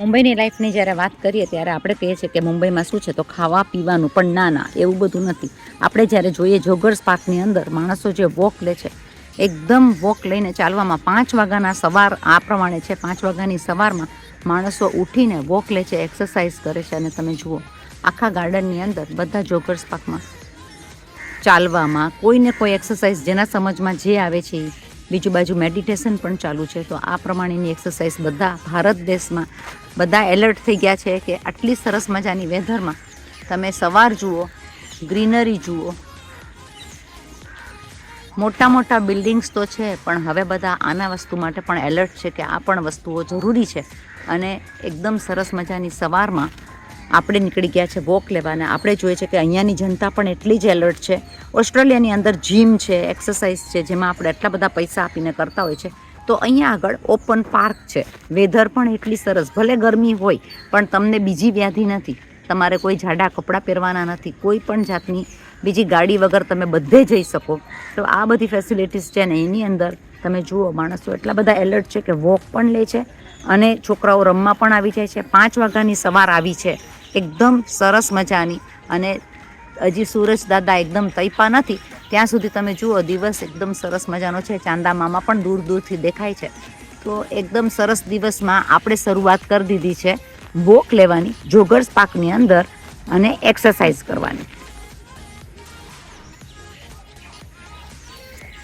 મુંબઈની લાઈફની જ્યારે વાત કરીએ ત્યારે આપણે કહીએ છીએ કે મુંબઈમાં શું છે? તો ખાવા પીવાનું પણ ના ના, એવું બધું નથી. આપણે જ્યારે જોઈએ જોગર્સ પાર્કની અંદર, માણસો જે વોક લે છે, એકદમ વોક લઈને ચાલવામાં પાંચ વાગ્યાના સવાર, આ પ્રમાણે છે, પાંચ વાગ્યાની સવારમાં માણસો ઉઠીને વોક લે છે એક્સરસાઇઝ કરે છે અને તમે જુઓ, આખા ગાર્ડનની અંદર બધા જોગર્સ પાર્કમાં ચાલવામાં કોઈને કોઈ એક્સરસાઇઝ જેના સમજમાં જે આવે છે બીજુ બાજુ મેડિટેશન પણ ચાલુ છે. તો આ પ્રમાણેની એક્સરસાઇઝ બધા ભારત દેશમાં બધા એલર્ટ થઈ ગયા છે કે આટલી સરસ મજાની વેધરમાં તમે સવાર જુઓ ગ્રીનરી જુઓ. મોટા મોટા બિલ્ડિંગ્સ તો છે, પણ હવે બધા આના વસ્તુ માટે પણ એલર્ટ છે કે આ પણ વસ્તુઓ જરૂરી છે. અને એકદમ સરસ મજાની સવારમાં આપણે નીકળી ગયા છે વોક લેવાના. આપણે જોઈએ છે કે અહીંયાની જનતા પણ એટલી જ એલર્ટ છે ઓસ્ટ્રેલિયાની અંદર જીમ છે એક્સરસાઇઝ છે, જેમાં આપણે એટલા બધા પૈસા આપીને કરતા હોય છે. તો અહીંયા આગળ ઓપન પાર્ક છે. વેધર પણ એટલી સરસ. ભલે ગરમી હોય, પણ તમને બીજી વ્યાધિ નથી. તમારે કોઈ જાડા કપડાં પહેરવાના નથી. કોઈ પણ જાતની બીજી ગાડી વગર તમે બધે જઈ શકો. તો આ બધી ફેસિલિટીઝ છે ને એની અંદર તમે જુઓ માણસો, એટલા બધા એલર્ટ છે કે વોક પણ લે છે અને છોકરાઓ રમવા પણ આવી જાય છે. પાંચ વાગ્યાની સવાર આવી છે. એકદમ સરસ મજાની અને હજી સૂરજ દાદા એકદમ તૈપા નથી. ત્યાં સુધી તમે જુઓ, દિવસ એકદમ સરસ મજાનો છે. ચાંદા મામા પણ દૂર દૂરથી દેખાય છે. તો એકદમ સરસ દિવસમાં આપણે શરૂઆત કરી દીધી છે વોક લેવાની, જોગર્સ પાકની અંદર અને એક્સરસાઇઝ કરવાની.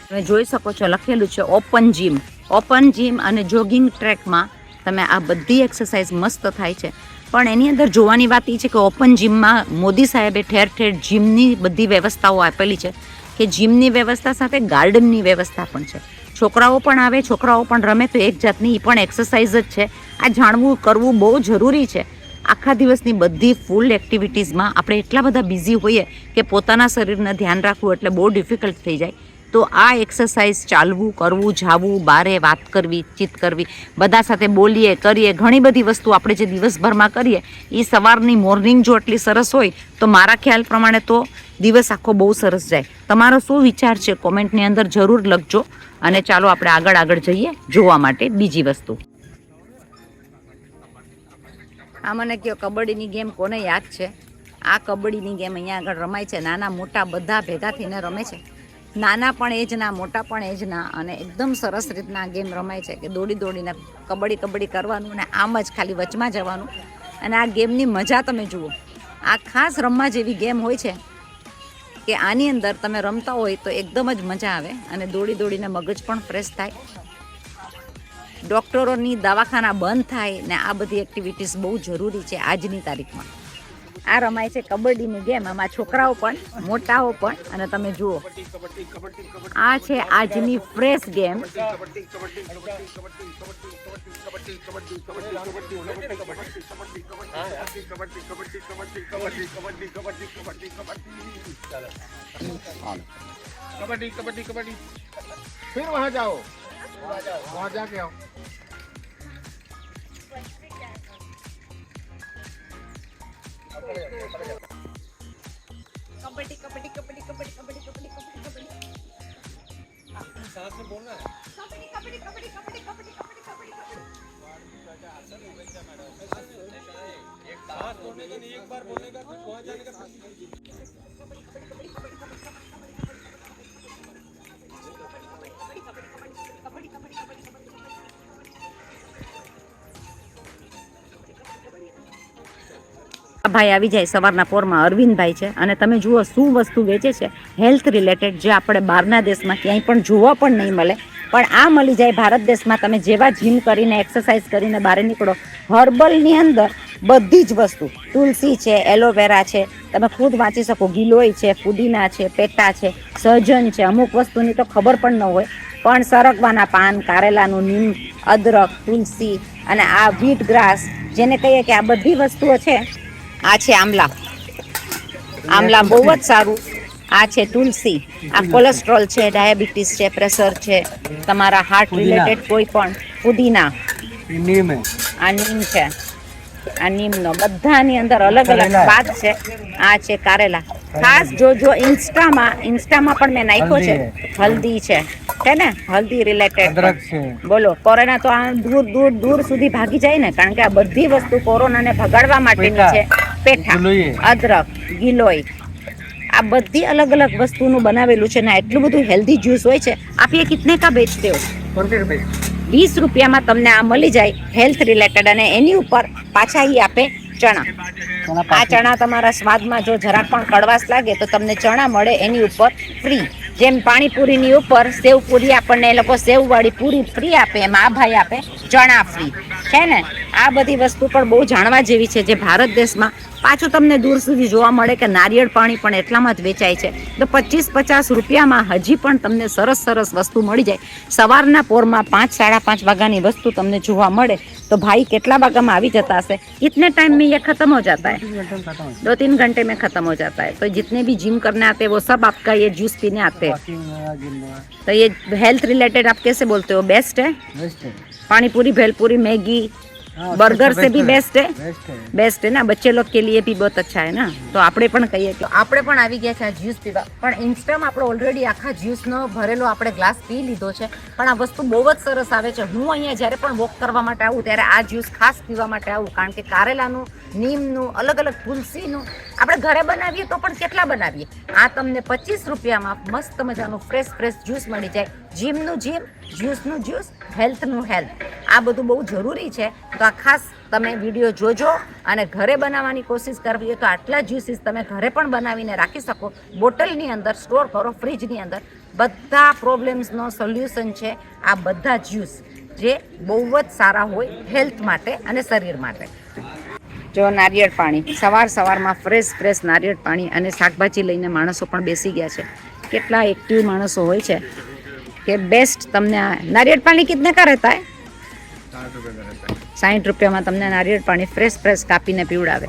તમે જોઈ શકો છો લખેલું છે ઓપન જીમ. ઓપન જીમ અને જોગિંગ ટ્રેકમાં તમે આ બધી એક્સરસાઇઝ મસ્ત થાય છે. પણ એની અંદર જોવાની વાત એ છે કે ઓપન જીમમાં મોદી સાહેબે ઠેર ઠેર જીમની બધી વ્યવસ્થાઓ આપેલી છે કે જીમની વ્યવસ્થા સાથે ગાર્ડનની વ્યવસ્થા પણ છે. છોકરાઓ પણ આવે, છોકરાઓ પણ રમે તો એક જાતની એ પણ એક્સરસાઇઝ જ છે. આ જાણવું, કરવું બહુ જરૂરી છે. આખા દિવસની બધી ફૂલ એક્ટિવિટીઝમાં આપણે એટલા બધા બિઝી હોઈએ કે પોતાના શરીરને ધ્યાન રાખવું એટલે બહુ ડિફિકલ્ટ થઈ જાય. તો આ એક્સરસાઇઝ ચાલવું, કરવું, જાવું, બારે વાત કરવી, ચીત કરવી, બધા સાથે બોલીએ, કરીએ, ઘણી બધી વસ્તુ આપણે જે દિવસભરમાં કરીએ, એ સવારની મોર્નિંગ જો આટલી સરસ હોય, તો મારા ખ્યાલ પ્રમાણે તો દિવસ આખો બહુ સરસ જાય. તમારો શું વિચાર છે? કોમેન્ટની અંદર જરૂર લખજો. અને ચાલો આપણે આગળ આગળ જઈએ જોવા માટે બીજી વસ્તુ. આ મને કહો કબડ્ડીની ગેમ કોને યાદ છે? આ કબડ્ડીની ગેમ અહીંયા આગળ રમાય છે. નાના મોટા બધા ભેગા થઈને રમે છે. નાના પણ એજના, મોટા પણ એજના અને એકદમ સરસ રીતના આ ગેમ રમાય છે કે દોડી દોડીને કબડ્ડી કબડ્ડી કરવાનું અને આમ જ ખાલી વચમાં જવાનું. અને આ ગેમની મજા તમે જુઓ. આ ખાસ રમવા જેવી ગેમ હોય છે કે આની અંદર તમે રમતા હોય તો એકદમ જ મજા આવે અને દોડી દોડીને મગજ પણ ફ્રેશ થાય. ડૉક્ટરોની દવાખાના બંધ થાય ને આ બધી એક્ટિવિટીઝ બહુ જરૂરી છે આજની તારીખમાં. આ રમાય છે કબડ્ડીની ગેમ આમાં છોકરાઓ પણ મોટાઓ પણ અને તમે જુઓ આ છે આજની ફ્રેશ ગેમ कबड्डी कबड्डी कबड्डी फिर वहाँ जाओ वहाँ जाके आओ कबड्डी कबड्डी कबड्डी कबड्डी कबड्डी कबड्डी कबड्डी कबड्डी कबड्डी कबड्डी कबड्डी कबड्डी कबड्डी कबड्डी कबड्डी આ ભાઈ આવી જાય સવારના પોરમાં. અરવિંદભાઈ છે. અને તમે જુઓ શું વસ્તુ વેચે છે. હેલ્થ રિલેટેડ જે આપણે બહારના દેશમાં ક્યાંય પણ જોવા પણ નહીં મળે. પણ આ મળી જાય ભારત દેશમાં તમે જેવા જીમ કરીને એક્સરસાઇઝ કરીને બહાર નીકળો હર્બલની અંદર બધી જ વસ્તુ. તુલસી છે, એલોવેરા છે. તમે ખુદ વાંચી શકો. ગિલોય છે પુદીના છે, પેટા છે, સર્જન છે. અમુક વસ્તુની તો ખબર પણ ન હોય. પણ સરગવાના પાન, કારેલાનું નીમ, અદરક, તુલસી અને આ વીટ ગ્રાસ જેને કહીએ કે આ બધી વસ્તુઓ છે આ છે આમલા આમલા બહુ જ સારું. આ છે તુલસી. આ કોલેસ્ટ્રોલ છે ડાયાબિટીસ છે પ્રેશર છે તમારા હાર્ટ રિલેટેડ કોઈ પણ પુદીના. આ નીમ છે. આ નીમનો. બધાની અંદર અલગ અલગ સ્વાદ છે. આ છે કારેલા. ખાસ જો ઇન્સ્ટામાં ઇન્સ્ટામાં પણ મેં નાખ્યો છે. હલ્દી. છે. છે ને? હલ્દી રિલેટેડ. બોલો કોરોના તો આ દૂર દૂર દૂર સુધી ભાગી જાય ને કારણ કે આ બધી વસ્તુ કોરોનાને ભગાડવા માટેની છે. પેઠા અદરક ગિલોય આ બધી અલગ અલગ વસ્તુનું બનાવેલું છે ને એટલું બધું હેલ્ધી જ્યુસ હોય છે. આપ એ કિતને કા બેચતે હો? વીસ રૂપિયામાં તમને આ મળી જાય હેલ્થ રિલેટેડ અને એની ઉપર પાછા એ આપે ચણા. આ ચણા તમારા સ્વાદમાં જો જરાક પણ કડવાશ લાગે તો તમને ચણા મળે એની ઉપર ફ્રી જેમ પાણીપુરીની ઉપર સેવપુરી આપણને એ લોકો સેવવાળી પૂરી ફ્રી આપે એમ આ ભાઈ આપે ચણા ફ્રી છે ને? આ બધી વસ્તુ પણ બહુ જાણવા જેવી છે જે ભારત દેશમાં પાછું તમને દૂર સુધી જોવા મળે કે નારિયેળ પાણી પણ એટલામાં જ વેચાય છે તો પચીસ પચાસ રૂપિયામાં હજી પણ તમને સરસ સરસ વસ્તુ મળી જાય સવારના પોરમાં પાંચ સાડા પાંચ વાગ્યાની વસ્તુ તમને જોવા મળે તો ભાઈ કેટલા વાગ્યામાં આવી જતા હશે कितने टाइम में ये खत्म हो जाता है दो तीन घंटे में खत्म हो जाता है तो जितने भी जिम करने आते हैं वो सब आपका ये जूस पीने आते हैं तो ये हेल्थ रिलेटेड आप कैसे बोलते हो बेस्ट है पानी पूरी भेलपूरी मैगी बर्गर से भी बेस्ट है બેસ્ટ હે ના બચ્ચે લોગ કે लिए भी बहुत अच्छा है ના તો આપણે પણ કહીએ કે આપણે પણ આવી ગયા છે આ જ્યુસ પીવા પણ ઇન્સ્ટામાં આપણે ઓલરેડી આખા જ્યુસનો ભરેલો આપણે ગ્લાસ પી લીધો છે પણ આ વસ્તુ બહુ જ સરસ આવે છે હું અહીંયા જ્યારે પણ વોક કરવા માટે આવું ત્યારે આ જ્યુસ ખાસ પીવા માટે આવું કારણ કે કારેલાનું નીમનું અલગ અલગ તુલસીનું આપણે ઘરે બનાવીએ તો પણ કેટલા બનાવીએ આ તમને પચીસ રૂપિયામાં મસ્ત મજાનું ફ્રેશ ફ્રેશ જ્યુસ મળી જાય જીમનું જીમ જ્યુસનું જ્યુસ હેલ્થનું હેલ્થ આ બધું બહુ જરૂરી છે. તો આ ખાસ તમે વીડિયો જોજો અને ઘરે બનાવવાની કોશિશ કરવી હોય તો આટલા જ્યુસીસ તમે ઘરે પણ બનાવીને રાખી શકો. બોટલની અંદર, સ્ટોર કરો, ફ્રીજની અંદર. બધા પ્રોબ્લેમ્સનો સોલ્યુશન છે આ બધા જ્યુસ જે બહુ જ સારા હોય હેલ્થ માટે અને શરીર માટે. જો નારિયેળ પાણી, સવાર સવારમાં ફ્રેશ ફ્રેશ નારિયેળ પાણી અને શાકભાજી લઈને માણસો પણ બેસી ગયા છે. કેટલા એક્ટિવ માણસો હોય છે કે બેસ્ટ તમને નારિયેળ પાણી કિતને કા રહેતા હે? સાઠ રૂપિયામાં તમને નારિયેળ પાણી ફ્રેશ ફ્રેશ કાપીને પીવડાવે.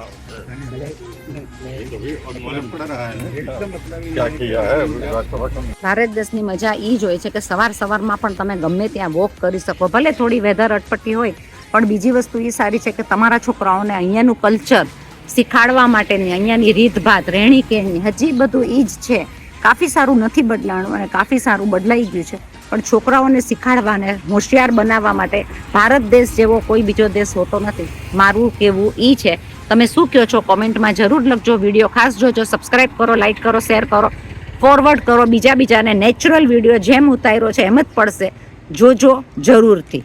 ભારત દેશની મજા એ જ હોય છે કે સવાર સવારમાં પણ તમે ગમે ત્યાં વોક કરી શકો. ભલે થોડી વેધર અટપટી હોય, પણ બીજી વસ્તુ એ સારી છે કે તમારા છોકરાઓને અહીંયાનું કલ્ચર શીખાડવા માટેની, અહીંયાની રીતભાત રહેણી કેણી હજી બધું એ જ છે. કાફી સારું નથી બદલાણું અને કાફી સારું બદલાઈ ગયું છે. પણ છોકરાઓને શીખાડવાને હોશિયાર બનાવવા માટે ભારત દેશ જેવો કોઈ બીજો દેશ હોતો નથી. મારું કહેવું એ છે. તમે શું કહો છો કોમેન્ટમાં જરૂર લખજો. વીડિયો ખાસ જોજો સબસ્ક્રાઈબ કરો, લાઇક કરો, શેર કરો, ફોરવર્ડ કરો. બીજા બીજાને નેચરલ વીડિયો જેમ ઉતાર્યો છે એમ જ પડશે. જોજો જરૂરથી.